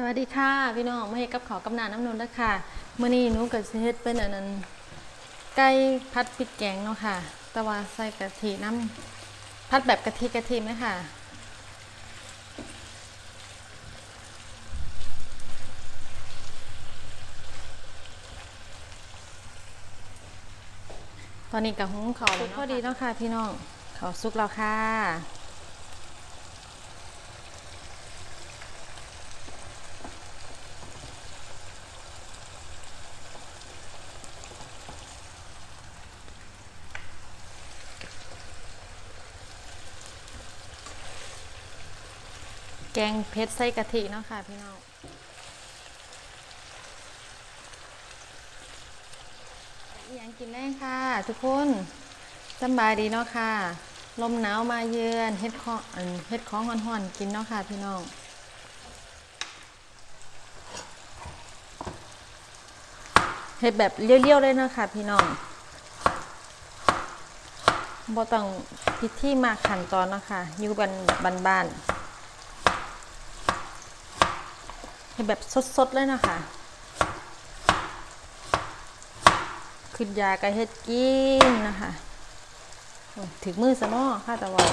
สวัสดีค่ะพี่น้องมาเฮ็ดกับขาวกับหนาน้ำนนท์แล้วค่ะมื้อนี้หนูก็สิเฮ็ดเป็นอันนั้นไก่ผัดพริกแกงเนาะค่ะ แต่ว่าใส่กะทิน้ำผัดแบบกะทิกะทิไหมค่ะ ตอนนี้กับหุงเขาวแล้วเนาะพอดีเนาะค่ะพี่น้องเขาวสุกแล้วค่ะ แกงเพชรใส่กะทิเนาะค่ะพี่น้องอยังกินได้ค่ะ ทุกคนสำบายดีเนาะค่ะ ลมหนาวมาเยือนเฮ็ดของอันเฮ็ดของห่อนๆกินเนาะค่ะพี่น้องเฮ็ดแบบเลี้ยวๆเลยเนาะค่ะพี่น้องบ่ต้องพิธีมากขั้นตอนเนาะค่ะอยู่บ้านบ้านๆ ให้ แบบสดๆเลยนะคะขึ้นยากระเฮ็ดกินนะคะ ถึงมือซะเนาะค่ะแต่ว่า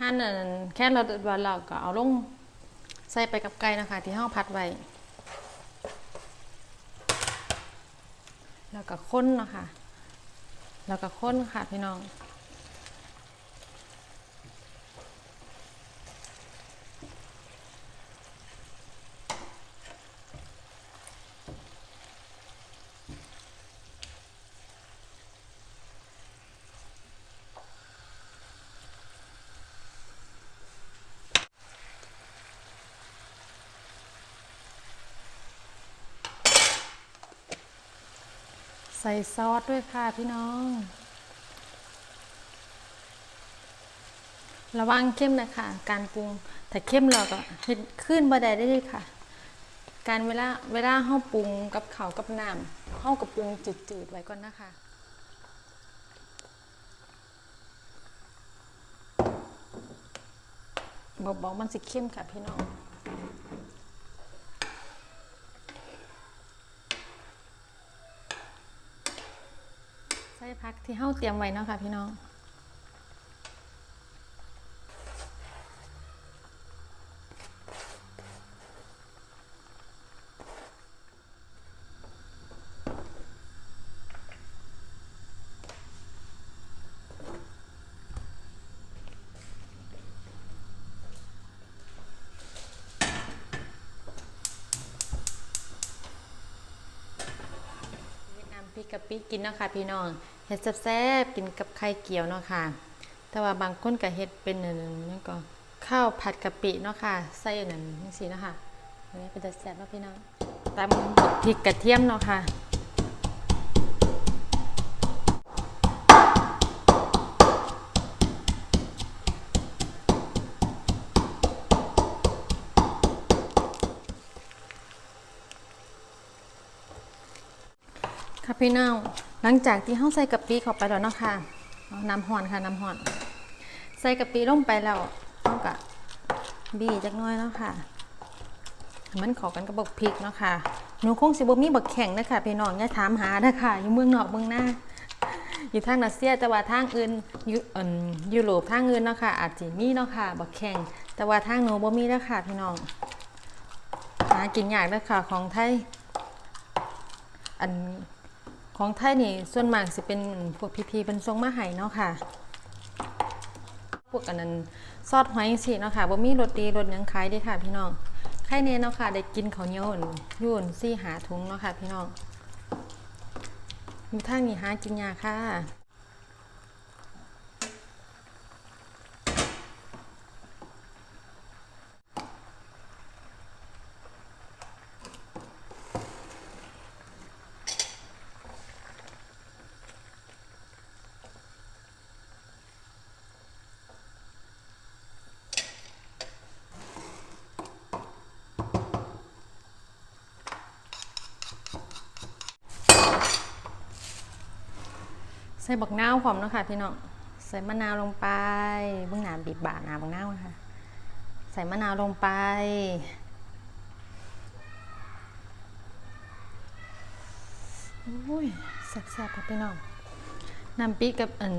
หั่นแค่เราว่าเราก็เอาลงใส่ไปกับไก่นะคะ ที่ห้องพัดไว้แล้วก็ค้นเนาะคะ แล้วก็ค้นค่ะพี่น้อง ใส่ซอสด้วยค่ะพี่น้อง ระวังเข้มนะคะการปรุงถ้าเข้มเราก็เฮ็ดขึ้นบ่ได้ได้เลยค่ะ การเวลาเวลาเฮาปรุงกับข้าวกับน้ำเฮาก็ปรุงจืดๆไว้ก่อนนะคะบอกบอกมันสิเข้มค่ะพี่น้อง ใส่พักที่เฮาเตรียมไว้เนาะค่ะพี่น้อง พริกกะปิกินเนาะค่ะพี่น้องเห็ดแซ่บๆกินกับไข่เกี๊ยวเนาะค่ะ แต่ว่าบางคนก็เห็ดเป็นนั่นก็ข้าวผัดกะปิเนาะค่ะใส่อันนั้นจังซี่เนาะค่ะอันนี้เป็นแต่แซ่บเนาะพี่น้องตามพริกกระเทียมเนาะค่ะ พี่น้องหลังจากที่เฮาใส่กะปิเข้าไปแล้วเนาะค่ะน้ำห่อนค่ะน้ำห่อน ใส่กะปิลงไปแล้วเฮาก็บี้จักน้อยเนาะค่ะมันข้ากันกับบักพริกเนาะค่ะหนูคงสิบ่มีบักแข็งนะคะพี่น้องอย่าถามหาเด้อค่ะอยู่เมืองนอกเมืองหน้าอยู่ทางรัสเซียแต่ว่าทางอื่นยุเอิ่นยุโรปทางอื่นเนาะค่ะอาจสิมีเนาะค่ะบักแข็งแต่ว่าทางหนูบ่มีเด้อค่ะพี่น้องหากินยากเด้อค่ะของไทยอัน ของไทยนี่ส่วนมากสิเป็นพวกพีพีเป็นทรงมาไห่เนาะค่ะ พวกอันนั้นซอสหอยสิเนาะค่ะบ่มีรสดีรสยังขายดีค่ะพี่น้องไข่เน่เนาะค่ะได้กินเขาเนียวอั่นยุ่นซี่หาถุงเนาะค่ะพี่น้องมีทางนี่หากินยาค่ะ ส่บักนาวพร้อมเนาะค่ะพี่น้องใส่มะนาวลงไปเบื้องหน้าบีบบาหนาบักนาวนะคะใส่มะนาวลงไป อุ้ยแซ่บๆค่ะพี่น้องน้ำพริกกับอัน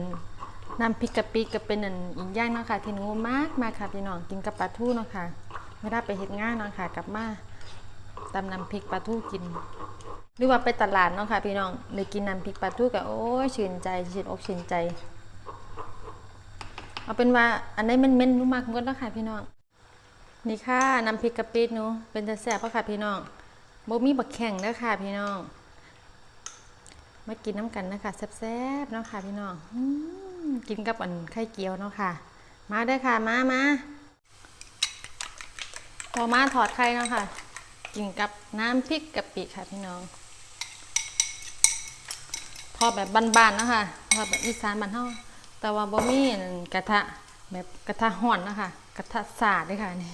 น้ำพริกกะปิกับเป็นอันอีกอย่างเนาะค่ะที่หนูมากมากค่ะพี่น้องกินกับปลาทูเนาะค่ะเวลาไปเฮ็ดงานเนาะค่ะกลับมาตำน้ำพริกปลาทูกิน รือว่าไปตลาดเนาะค่ะพี่น้องเลยกินน้ำพริกปลาทูกับโอ้ยชื่นใจชื่นอกชื่นใจ เอาเป็นว่าอันนี้มันเม่นๆหนูมากหมดแล้วค่ะพี่น้อง นี่ค่ะน้ำพริกกะปิหนูเป็นแต่แซ่บเพราะค่ะพี่น้องโบมีบักแข่งเด้อค่ะพี่น้อง มากินน้ำกันนะคะแซ่บๆเนาะค่ะพี่น้องกินกับอันไข่เจียวเนาะค่ะ มาเด้ค่ะมามาพอมาถอดไข่เนาะค่ะ กินกับน้ำพริกกะปิค่ะพี่น้อง อดแบบบ้านๆนะคะทอดแบบอีสานบ้านเฮาแต่ว่าบ่มีกระทะแบบกระทะห่อนนะคะกระทะสาดเลยค่ะนี่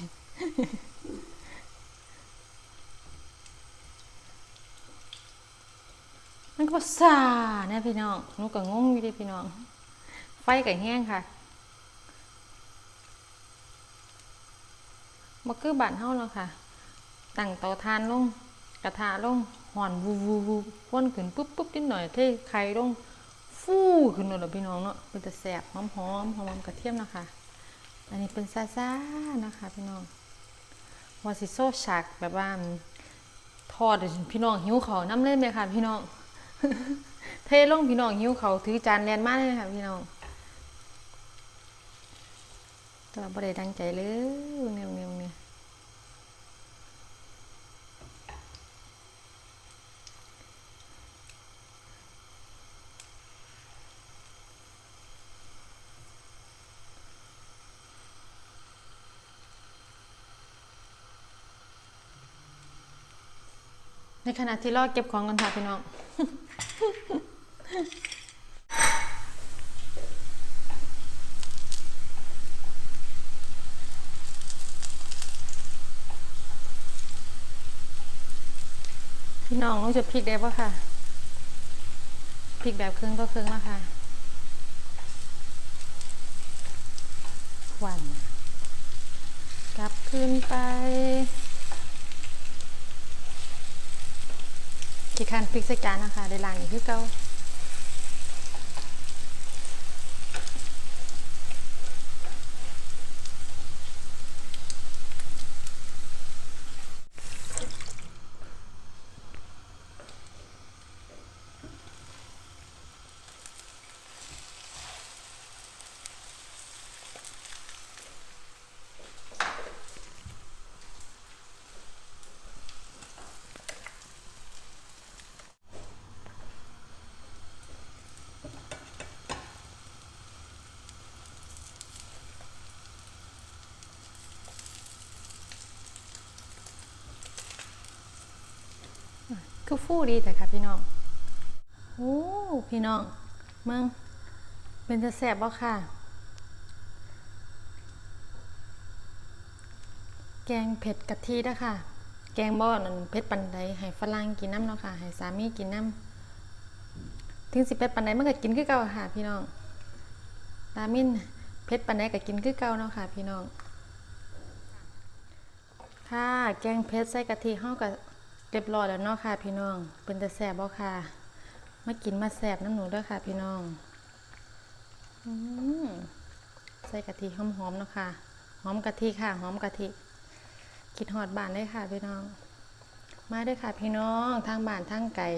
มันก็สาเนี่ยพี่น้องนูก็งงอยู่ดิพี่น้อง ไฟก็แห้งค่ะบ่คือบานเฮาเนาะค่ะตั้งเตาถ่านลง ระทะลงห่อนวูวูวูพ่นขึ้นปุ๊บปุ๊บนิดหน่อยเทไข่ลงฟูขึ้นเลยพี่น้องเนาะเป็นแต่แสบหอมหอมหอมกระเทียมนะคะ อันนี้เป็นซาซานะคะพี่น้องวาซิโซฉากแบบว่าทอดพี่น้องหิวเขาน้ำเล่นเลยค่ะพี่น้อง เทลงพี่น้องหิวเขาวถือจานแลนมากเลยค่ะพี่น้องแต่ว่าบ่ได้ดังใจเลยเนี่ยเนี่ยเนี่ย ในขณะที่รอเก็บของกันค่ะพี่น้องพี่น้องรู้จะพริกได้ปะค่ะพริกแบบครึ่งต่อครึ่งแล้วค่ะหวันกลับขึ้นไป ขี้คันพริกใส่จานนะคะได้ล้างอีกคือเก่า คือฟูดีแต่ค่ะพี่น้อง โอ้ พี่น้องเมืองเป็นจะแสบบ่ค่ะ แกงเผ็ดกะทินะค่ะ แกงบ่อนั่นเผ็ดปันใดให้ฝรั่งกินน้ำเนาะค่ะให้สามีกินน้ำถึงสิเผ็ดปานใดมันก็กินคือเก่าค่ะ พี่น้องรามินเผ็ดปานใดก็กินคือเก่าเนาะค่ะ พี่น้อง ค่ะ แกงเผ็ดใส่กะทิเฮาก็ เรียบร้อยแล้วเนาะค่ะพี่น้อง เป็นแต่แซ่บบ่ค่ะ มากินมาแซ่บน้ำหนูด้อค่ะพี่น้องอใส่กะทิหอมๆเนาะค่ะ หอมกะทิค่ะ หอมกะทิคิดฮอดบานเลยค่ะพี่น้อง มาด้อค่ะพี่น้องทางบ้านทางไก่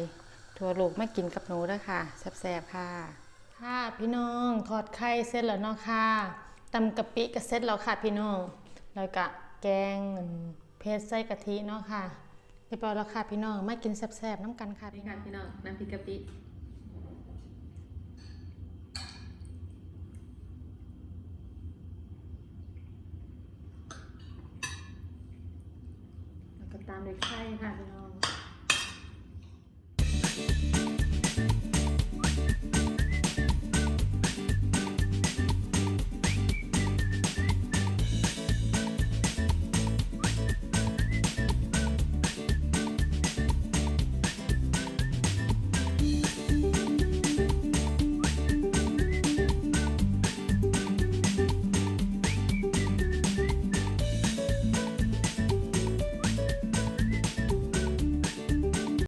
ถั่วลูกมากินกับหนูด้อค่ะแซ่บๆค่ะ ค่ะพี่น้องทอดไข่เสร็จแล้วเนาะค่ะตำกะปิก็เสร็จแล้วค่ะพี่น้อง แล้วก็แกงเพชรใส่กะทิเนาะค่ะ เรียบร้อยแล้วค่ะพี่น้องมากินแซ่บๆน้ำกันค่ะพี่ค่ะพี่น้องน้ำพริกกะปิแล้วก็ตามด้วยไข่ค่ะพี่น้อง